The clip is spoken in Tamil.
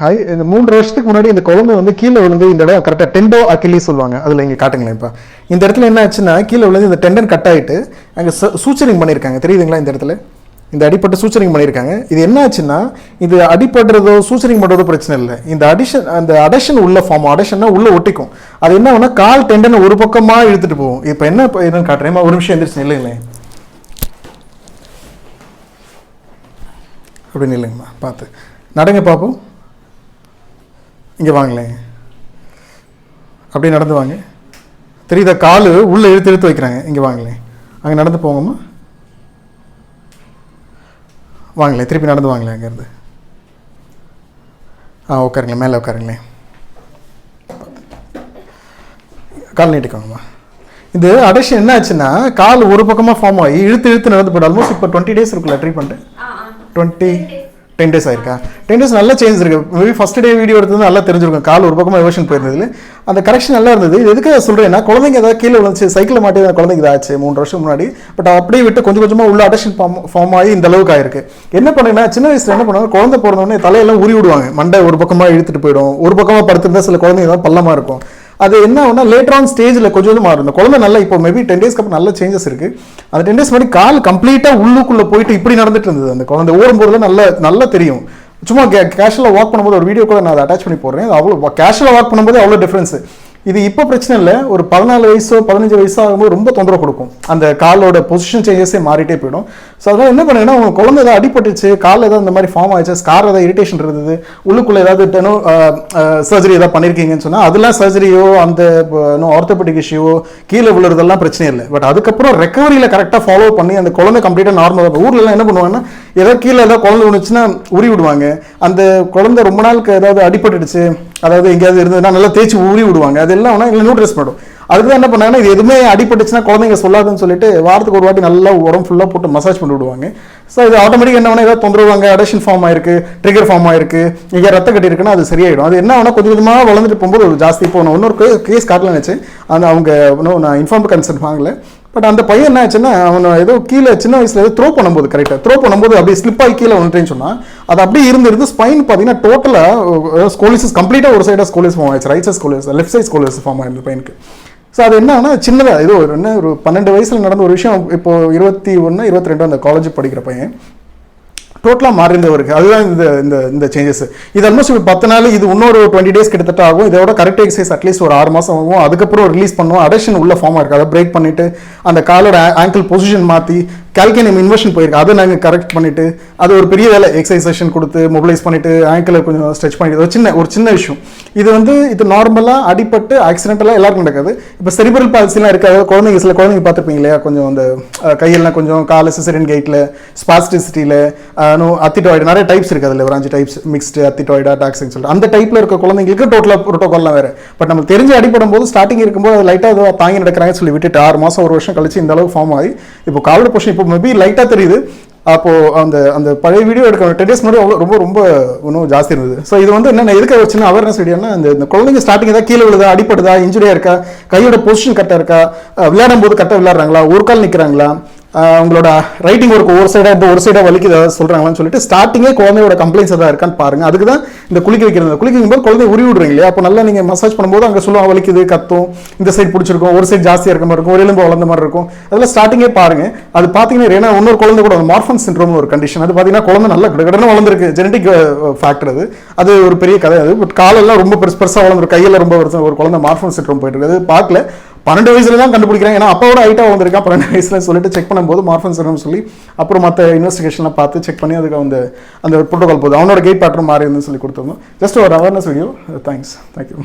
ஹாய் இந்த மூன்று வருஷத்துக்கு முன்னாடி இந்த குழந்தை வந்து கீழே விழுந்து இந்த இடம் கரெக்டாக டெண்டோ அக்கிலி சொல்லுவாங்க. அதில் இங்கே காட்டுங்களேன் இப்போ. இந்த இடத்துல என்ன ஆச்சுன்னா கீழே விழுந்து இந்த டெண்டன் கட் ஆகிட்டு அங்கே சூச்சரிங் பண்ணியிருக்காங்க தெரியுதுங்களா இந்த இடத்துல? இந்த அடிப்பட்டு சூச்சரிங் பண்ணியிருக்காங்க இது என்ன ஆச்சுன்னா இது அடிப்படுறதோ சூச்சரிங் பண்ணுறதோ பிரச்சனை இல்லை. இந்த அடிஷன் அந்த அடஷன் உள்ள ஃபார்ம் அடஷன்னா உள்ள ஒட்டிக்கும். அது என்ன ஆகுனா கால் டெண்டனை ஒரு பக்கமாக இழுத்துட்டு போகும். இப்போ என்ன என்னன்னு காட்டுறேன். ஒரு நிமிஷம் எந்திரிச்சு இல்லைங்களேன் அப்படின்னு இல்லைங்கம்மா பார்த்து. நடங்க பார்ப்போம். இங்கே வாங்களேன் அப்படியே நடந்து வாங்க. தெரியுதா? காலு உள்ளே இழுத்து இழுத்து வைக்கிறாங்க. இங்கே வாங்களேன் அங்கே நடந்து போங்கம்மா. வாங்களேன் திருப்பி நடந்து வாங்களேன் அங்கேருந்து. ஆ உட்காருங்களேன். மேலே உட்காருங்களேன். கால் நீட்டிக்கோங்கம்மா. இது அடேஷன் என்ன ஆச்சுன்னா கால் ஒரு பக்கமாக ஃபார்ம் ஆகி இழுத்து இழுத்து நடந்து போய்ட்டு ஆல்மோஸ்ட் இப்போ டுவெண்ட்டி டேஸ் இருக்குல்ல ட்ரீட்மெண்ட்டு டுவெண்ட்டி டென் டேஸ் ஆயிருக்கா? டென் டேஸ் நல்லா சேஞ்ச் இருக்கு. மேபி ஃபஸ்ட் டே வீடியோ எடுத்தது நல்லா தெரிஞ்சிருக்கும். கால் ஒரு பக்கமாக எவர்ஷன் போயிருந்தது அந்த கரெக்ஷன் நல்லா இருந்தது. இது எதுக்கு சொல்கிறேன்னா குழந்தைங்க ஏதாவது கீழே விழுந்துச்சு சைக்கிள் மாட்டி அந்த ஆச்சு மூணு வருஷம் முன்னாடி. பட் அப்படியே விட்டு கொஞ்சம் கொஞ்சமாக உள்ள அடக்ஷன் ஃபார்ம் ஃபார்ம் ஆகி இந்த அளவுக்கு ஆயிருக்கு. என்ன பண்ணுங்கன்னா சின்ன வயசில் என்ன பண்ணுவாங்க குழந்தை பிறந்தோடனே தலையெல்லாம் உரி விடுவாங்க. மண்டை ஒரு பக்கமாக இழுத்துட்டு போயிடும். ஒரு பக்கமாக படுத்திருந்தா சில குழந்தைங்க தான் பள்ளமாக இருக்கும். அது என்ன ஆகுனா லேட்டர் ஆன் ஸ்டேஜில் கொஞ்சம் கொஞ்சம் மாறும். இந்த குழந்தை நல்லா இப்போ மேபி டென் டேஸ்க்கு அப்புறம் நல்ல சேஞ்சஸ் இருக்கு. அந்த டென் டேஸ் முன்னாடி கால் கம்ப்ளீட்டாக உள்ளுக்குள்ளே போயிட்டு இப்படி நடந்துட்டு இருந்தது. அந்த குழந்தை ஓடும்போது நல்ல நல்லா தெரியும். சும்மா கே கேஷுவலாக வாக் பண்ணும்போது ஒரு வீடியோ கூட நான் அதை அட்டாச் பண்ணி போடுறேன். அவ்வளோ கேஷுவலாக வாக் பண்ணும்போது அவ்வளோ டிஃப்ரென்ஸு இது இப்போ பிரச்சனை இல்லை. ஒரு பதினாலு வயசோ பதினஞ்சு வயசோ ஆகும்போது ரொம்ப தொந்தரவு கொடுக்கும். அந்த காலோட பொசிஷன் சேஞ்சஸே மாறிட்டே போயிடும். ஸோ அதனால் என்ன பண்ணுங்கன்னா உங்கள் குழந்தை ஏதாவது அடிபட்டுச்சு காலில் ஏதாவது இந்த மாதிரி ஃபார்ம் ஆயிடுச்சு ஸ்கார் ஏதாவது இரிட்டேஷன் இருந்தது உள்ளுக்குள்ளே ஏதாவது டெனோ சர்ஜரி ஏதாவது பண்ணியிருக்கீங்கன்னு சொன்னால் அதெல்லாம் சர்ஜரியோ அந்த ஆர்த்தோபெடிக் இஷ்யூவோ கீழே விழுறதெல்லாம் பிரச்சனை இல்லை. பட் அதுக்கப்புறம் ரெக்கவரியில் கரெக்டாக ஃபாலோ பண்ணி அந்த குழந்தை கம்ப்ளீட்டாக நார்மலாக ஊர்லலாம் என்ன பண்ணுவாங்கன்னா ஏதாவது கீழே ஏதாவது குழந்தை விழுந்துச்சுன்னா உரி விடுவாங்க. அந்த குழந்தை ரொம்ப நாளுக்கு ஏதாவது அடிபட்டுடுச்சு அதாவது எங்கேயாவது இருந்ததுன்னா நல்லா தேய்ச்சி ஊறி விடுவாங்க. அது எல்லாம் இல்லை நியூட்ரஸ் பண்ணும் அதுக்கு தான் என்ன பண்ணாங்கன்னா இது எதுவுமே அடிபட்டுச்சுன்னா குழந்தைங்க சொல்லாதுன்னு சொல்லிட்டு வாரத்துக்கு ஒரு வாட்டி நல்லா உடம்பு ஃபுல்லாக போட்டு மசாஜ் பண்ணி விடுவாங்க. ஸோ இது ஆட்டோமேட்டிக் என்ன வேணா ஏதாவது தொந்தரவாங்க அடேஷன் ஃபார்ம் ஆயிருக்கு ட்ரிகர் ஃபார்ம் ஆயிருக்கு எங்கேயா ரத்த கட்டி இருக்குன்னா அது சரியாயிடும். அது என்ன வேணா கொஞ்சம் கொஞ்சமாக வளர்ந்துட்டு போகும்போது ஒரு ஜாஸ்தி போகணும். இன்னொரு கேஸ் காட்டலன்னு நினச்சேன். அந்த அவங்க இன்னும் நான் இன்ஃபார்ம் கன்சர்ன் வாங்கலை. பட் அந்த பையன் என்ன ஆச்சுன்னா அவன் ஏதோ கீழே சின்ன வயசுல ஏதோ த்ரோ பண்ணும்போது கரெக்டாக த்ரோ பண்ணும்போது அப்படியே ஸ்லிப் ஆகி கீழே வந்துட்டேன்னு சொன்னால் அது அப்படியே இருந்து இருந்து ஸ்பைன் பார்த்தீங்கன்னா டோட்டலாக ஸ்கோலிசஸ் கம்ப்ளீட்டாக ஒரு சைடாக ஸ்கோலிஸ் ஃபார்ம் ஆயிடுச்சு. Right side scoliosis left side scoliosis form ஆயிருந்த பையனுக்கு. ஸோ அது என்னன்னா சின்னதாக ஏதோ ஒரு என்ன ஒரு பன்னெண்டு வயசில் நடந்த ஒரு விஷயம் இப்போ இருபத்தி ஒன்று இருபத்தி ரெண்டு அந்த காலேஜ் படிக்கிற பையன் டோட்டலாக மாறிந்தவருக்கு அதுதான் இந்த இந்த இந்த சேஞ்சஸ் இது ஆல்மோஸ்ட் இப்போ பத்து நாள் இது இன்னொரு டுவெண்ட்டி டேஸ் கிட்டத்தட்ட ஆகும். இதோட கரெக்ட் எக்ஸசைஸ் அட்லீஸ்ட் ஒரு ஆறு மாதம் ஆகும். அதுக்கப்புறம் ரிலீஸ் பண்ணுவோம். அடேஷன் உள்ள ஃபார்மாக இருக்குது அதை பிரேக் பண்ணிவிட்டு அந்த காலோட ஆங்கிள் பொசிஷன் மாற்றி கால்கேனியம் இன்வெர்ஷன் போயிருக்கு. அதை நாங்கள் கரெக்ட் பண்ணிட்டு அது ஒரு பெரிய வேலை எக்ஸசைஸ் செஷன் கொடுத்து மொபிலைஸ் பண்ணிட்டு ஆங்கிளை கொஞ்சம் ஸ்ட்ரெச் பண்ணிட்டு ஒரு சின்ன ஒரு சின்ன விஷயம். இது வந்து இது நார்மலாக அடிப்பட்டு ஆக்சிடென்டெல்லாம் எல்லாருக்கும் நடக்காது. இப்போ செரிபரல் பால்சிலாம் இருக்காது. குழந்தைங்க சில குழந்தைங்க பார்த்துருப்பீங்க இல்லையா? கொஞ்சம் அந்த கையெல்லாம் கொஞ்சம் கால சிசரின் கேட்டில் ஸ்பாஸ்டிசிட்டியில் அத்திட்டாய்டு நிறைய டைப்ஸ் இருக்குது அதில் ஒரு அஞ்சு டைப்ஸ் மிக்ஸ்டு அத்திட்டாய்டா டாக்ஸின்னு சொல்லிட்டு. அந்த டைப்பில் இருக்க குழந்தைங்களுக்கு டோட்டலாக ப்ரோட்டோகால்லாம் வேறு. பட் நம்ம தெரிஞ்சு அடிப்படும் போது ஸ்டார்டிங் இருக்கும்போது அது லைட்டாக ஏதோ தாங்கி நடக்கிறாங்கன்னு சொல்லி விட்டுட்டு ஆறு மாதம் ஒரு வருஷம் கழிச்சு இந்த அளவுக்கு ஃபார்ம் ஆகி இப்போ காலோட பொசிஷன் இப்போ மேபி லைட்டாக தெரியுது. அப்போ அந்த அந்த பழைய வீடியோ எடுக்க டென் டேஸ் முன்னாடி அவ்வளோ ரொம்ப ரொம்ப இன்னும் ஜாஸ்தி இருந்தது. ஸோ இது வந்து என்ன எதுக்கு ஒரு சின்ன அவேர்னஸ் வீடியோனா இந்த குழந்தைங்க ஸ்டார்டிங் ஏதாவது கீழே விழுதா அடிப்படுதா இன்ஜுரியா இருக்கா கையோட பொசிஷன் கரெக்டாக இருக்கா விளையாடும் போது கரெக்டாக விளையாடுறாங்களா ஒரு கால் நிற்கிறாங்களா உங்களோட ரைட்டிங் ஒர்க் ஒரு சைடாக இருந்து ஒரு சைடாக வலிக்கு ஏதாவது சொல்கிறாங்களான்னு சொல்லிட்டு ஸ்டார்டிங்கே குழந்தையோட கம்ப்ளைண்ட்ஸ் எதாவது இருக்கான்னு பாருங்க. அதுக்கு தான் இந்த குளிக்க வைக்கிறது. குளிக்கும் போது குழந்தை உரி விடுறீங்க இல்லையா? அப்போ நல்லா நீங்கள் மசாஜ் பண்ணும்போது அங்கே சொல்லுவாங்க வலிக்குது கத்தும் இந்த சைடு பிடிச்சிருக்கும் ஒரு சைடு ஜாஸ்தியாக இருக்க மாதிரி இருக்கும் ஒரு எலும்பு வளர்ந்த மாதிரி இருக்கும். அதெல்லாம் ஸ்டார்டிங்கே பாருங்க. அது பார்த்தீங்கன்னா ஏன்னா இன்னொரு குழந்தை கூட மார்ஃபன் சிண்ட்ரோம் ஒரு கண்டிஷன் அது பார்த்தீங்கன்னா குழந்தை நல்லா கடகடன்னு வளர்ந்துருக்கு. ஜெனடிக் ஃபேக்டர் அது. அது ஒரு பெரிய கதை அது. பட் காலெல்லாம் ரொம்ப பெருசு பெருசாக வளர்ந்துருக்கு. கையில் ரொம்ப வருஷம் ஒரு குழந்தை மார்ஃபன் சின்ரோம் போயிட்டு இருக்கு அது பார்க்கல. பன்னெண்டு வயசுல தான் கண்டுபிடிக்கிறாங்க. ஏன்னா அப்பாவோட ஹைட்டாக வந்திருக்கான் பன்னெண்டு வயசுல சொல்லிட்டு செக் பண்ணும்போது மார்ஃபன் சிரம் சொல்லி அப்புறம் மற்ற இன்வெஸ்டிகேஷன்லாம் பார்த்து செக் பண்ணி அதுக்கு அந்த அந்த ப்ரோட்டோகால் போகுது. அவனோட கேட் பேட்டர்ன் மாறி இருந்து சொல்லி கொடுத்துருந்தோம். ஜஸ்ட் ஒரு அவேர்னஸ் வீடியோ தேங்க்ஸ் தேங்க்யூ